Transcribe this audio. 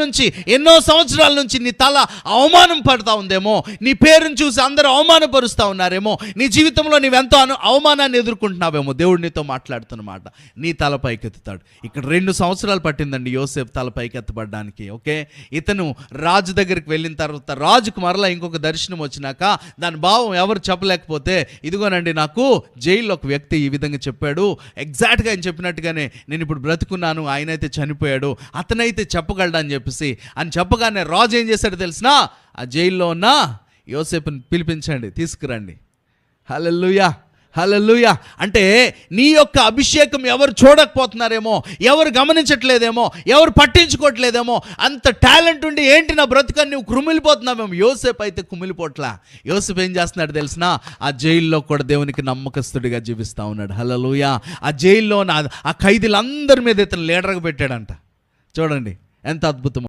నుంచి ఎన్నో సంవత్సరాల నుంచి నీ తల అవమానం పడతా ఉందేమో నీ పేరుని చూసి అందరూ అవమానపరుస్తూ ఉన్నారేమో నీ జీవితంలో నీవెంతో అను అవమానాన్ని ఎదుర్కొంటున్నావేమో దేవుడు నీతో మాట్లాడుతున్నమాట నీ తల పైకెత్తుతాడు. ఇక్కడ రెండు సంవత్సరాలు పట్టిందండి యోసేపు తల పైకెత్తబడడానికి ఓకే? ఇతను రాజు దగ్గరికి వెళ్ళిన తర్వాత రాజుకు మరలా ఇంకొక దర్శనం వచ్చినాక దాని భావం ఎవరు చెప్పలేకపోతే ఇదిగోనండి నాకు జైల్లో ఒక వ్యక్తి ఈ విధంగా చెప్పాడు. ఎగ్జాక్ట్గా ఆయన చెప్పినట్టుగానే నేను ఇప్పుడు బ్రతుకున్నాను ఆయన అయితే చనిపోయాడు అతనైతే చెప్పగలడని చెప్పేసి అని చెప్పగానే రాజు ఏం చేశాడు తెలిసినా ఆ జైల్లో ఉన్న యోసేపుని పిలిపించండి తీసుకురండి. Hallelujah hallelujah. అంటే నీ యొక్క అభిషేకం ఎవరు చూడకపోతున్నారేమో ఎవరు గమనించట్లేదేమో ఎవరు పట్టించుకోవట్లేదేమో అంత టాలెంట్ ఉండి ఏంటి నా బ్రతుకని నువ్వు కుమిలిపోతున్నావేమో. యోసేపు అయితే కుమిలిపోట్లా. యోసేపు ఏం చేస్తున్నాడు తెలిసిన ఆ జైల్లో కూడా దేవునికి నమ్మకస్తుడిగా జీవిస్తూ ఉన్నాడు. హలలుయా ఆ జైల్లో ఆ ఖైదీలందరి మీద ఇతను లీడర్గా పెట్టాడంట. చూడండి. ఎంత అద్భుతం